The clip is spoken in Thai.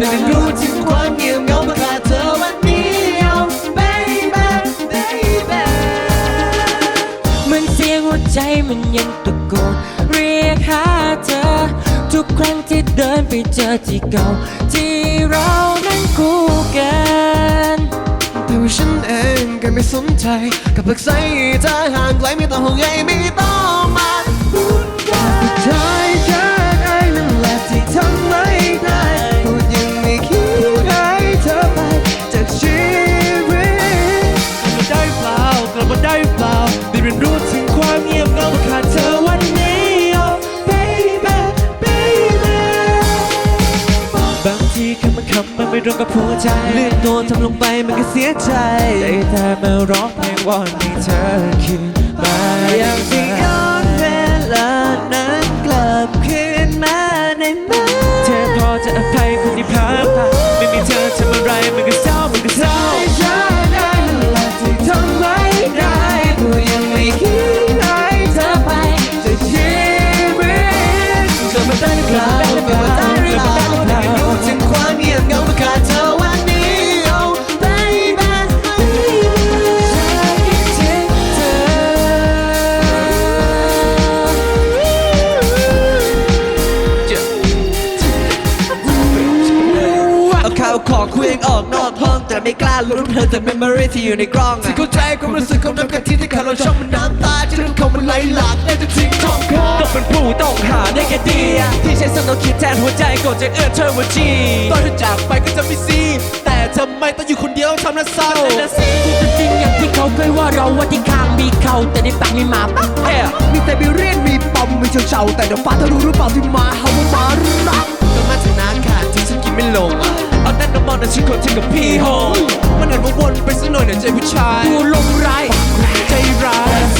ได้รู้ถึงความเงียบเงามาขาเธอวันนี้เอา baby baby มืนเสียงหัวใจมันยังตะโกนเรียกหาเธอ ทุกครั้งที่เดินไปเจอที่เก่าที่เรานั้นคู่กันแต่ว่าฉันเองก็ไม่สนใจกับเลิกใส่เธอห่างไกลไม่ต้องห่วงใยไม่ต้องมา ความเงียบเหงาขาดเธอวันนี้ oh baby baby บางทีคำมันคำมันไม่ตรงกับหัวใจเลือกตัวทำลงไปมันก็เสียใจได้แต่มาร้องเพลงวอนให้เธอคืนมาอยากจะย้อนเวลานั้นกลับคืนมาได้ไหมเธอพอจะอภัยคนที่พลาดพลาดไม่ อาข่าวของคุยเองออกนอกห้องแต่ไม่กล้าลุ้นเธอแต่เมมโมรีที่อยู่ในกล้องที่อะเข้าใจความรู้สึกของน้ำกะทิที่ขาดเราช่องมันน้ำตาที่เรื่องของมันไหลหลากได้จะทิ้งท้องคอต้องเป็นผู้ต้องหาได้แค่ดีอะที่ใช้สมองคิดแทนหัวใจกดจะเอื้อนเธอวันจีตอนเธอจากไปก็จะไม่ซีแต่ทำไมต้องอยู่คนเดียวทำน่าเศร้าพูดจริงอย่างที่เขาเคยว่าเราว่าที่ข้างมีเขาแต่ในปากมีหมาปะเอ๊ะมีแต่มีเรียนมีปอมมีเฉาเฉาๆแต่เดี๋ยวฟ้าเธอรู้หรือเปล่าที่มาเฮาว่ามารัก ก็มาจากนาขาดที่ฉันกินไม่ลง เอาแต่น้ำมองแต่ฉันคนถึงกับพี่โฮมันเดินมาวนไปสักหน่อยเนี่ยใจผู้ชายดูลมร้ายใจร้ายสุดท้าย